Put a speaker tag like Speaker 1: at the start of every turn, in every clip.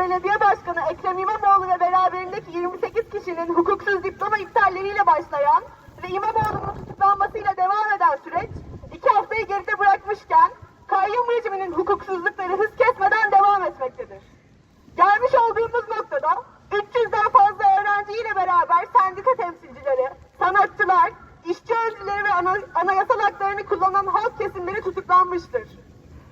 Speaker 1: Belediye Başkanı Ekrem İmamoğlu ve beraberindeki 28 kişinin hukuksuz diploma iptalleriyle başlayan ve İmamoğlu'nun tutuklanmasıyla devam eden süreç iki haftayı geride bırakmışken kayyum rejiminin hukuksuzlukları hız kesmeden devam etmektedir. Gelmiş olduğumuz noktada 300'den fazla öğrenciyle beraber sendika temsilcileri, sanatçılar, işçi özlüleri ve ana- anayasal haklarını kullanan halk kesimleri tutuklanmıştır.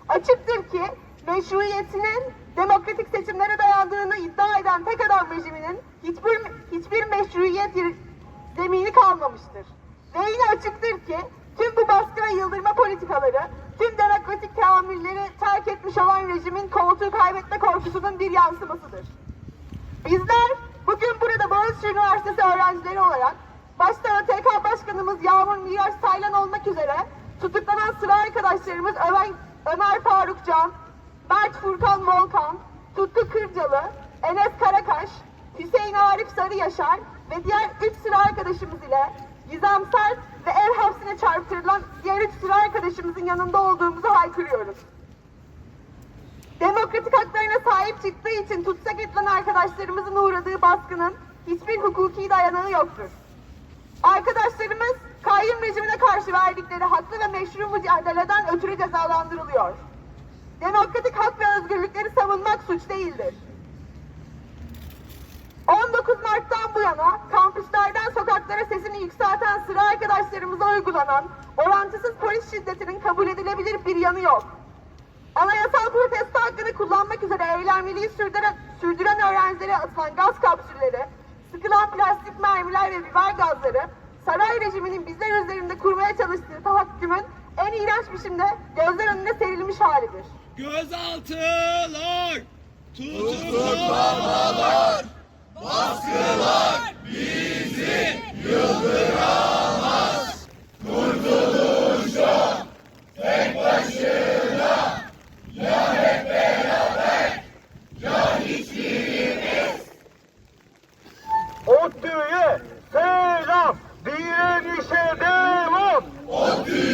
Speaker 1: Açıktır ki meşruiyetinin demokratik seçimlere dayandığını iddia eden tek adam rejiminin hiçbir, hiçbir meşruiyet zemini kalmamıştır. Ve yine açıktır ki tüm bu baskı ve yıldırma politikaları tüm demokratik teamülleri terk etmiş olan rejimin koltuğu kaybetme korkusunun bir yansımasıdır. Bizler bugün burada Boğaziçi Üniversitesi öğrencileri olarak başta ÖTK Başkanımız Yağmur Miraç Taylan olmak üzere tutuklanan sıra arkadaşlarımız Ömer, Ömer Faruk Can, Mert Furkan Volkan, Tutku Kırcalı, Enes Karakaş, Hüseyin Arif Sarı Yaşar ve diğer üç sıra arkadaşımız ile Gizem Sert ve ev hapsine çarptırılan diğer üç sıra arkadaşımızın yanında olduğumuzu haykırıyoruz. Demokratik haklarına sahip çıktığı için tutsak edilen arkadaşlarımızın uğradığı baskının hiçbir hukuki dayanağı yoktur. Arkadaşlarımız kayyum rejimine karşı verdikleri haklı ve meşru mücadeleden ötürü cezalandırılıyor. Demokratik hak ve özgürlükleri savunmak suç değildir. 19 Mart'tan bu yana kampüslerden sokaklara sesini yükselten sıra arkadaşlarımıza uygulanan orantısız polis şiddetinin kabul edilebilir bir yanı yok. Anayasal protesto hakkını kullanmak üzere eylemliliği sürdüren, sürdüren öğrencilere atılan gaz kapsülleri, sıkılan plastik mermiler ve biber gazları, saray rejiminin bizler üzerinde kurmaya çalıştığı tahakkümün en iğrenç biçimde gözler önüne serilmiş halidir.
Speaker 2: Gözaltılar, tutuklamalar, baskılar bizi yıldıramaz. Kurtuluşa tek başına ya hep beraber ya hiçbirimiz.
Speaker 3: ODTÜ'ye selam, direnişe devam.
Speaker 2: ODTÜ'ye